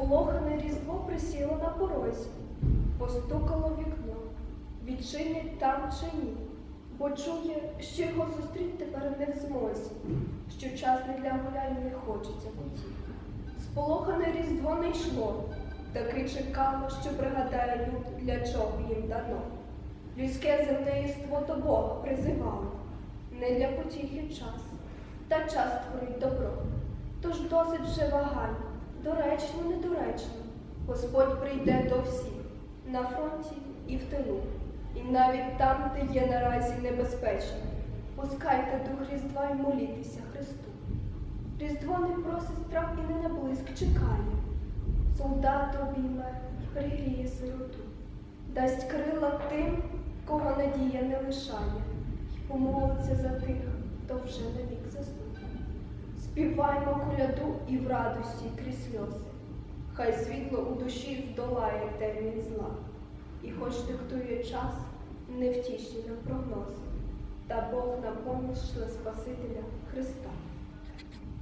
Сполохане різдво присіло на порозі, постукало вікно, відчинять там чи ні, бо чує, що його зустріть тепер не в змозі, що час не для гулянь не хочеться куті. Сполохане різдво не йшло, таки чекало, що пригадає люд, для чого їм дано. Людське земне до Бога призивало, не для потіхи час, та час творить добро. Тож досить вже вагань, доречно, недоречно. Господь прийде до всіх на фронті і в тилу, і навіть там, де є наразі небезпечно. Пускайте дух Різдва і молітеся Христу. Різдво не просить страх і не на блиск чекає. Солдат обійме і пригріє сироту, дасть крила тим, кого надія не лишає, і помолиться за тих, хто вже навік заснув. Співаймо коляду і в радості крізь сльози. Хай світло у душі здолає темінь зла, і хоч диктує час невтішні нам прогнози, та Бог на поміч Спасителя Христа.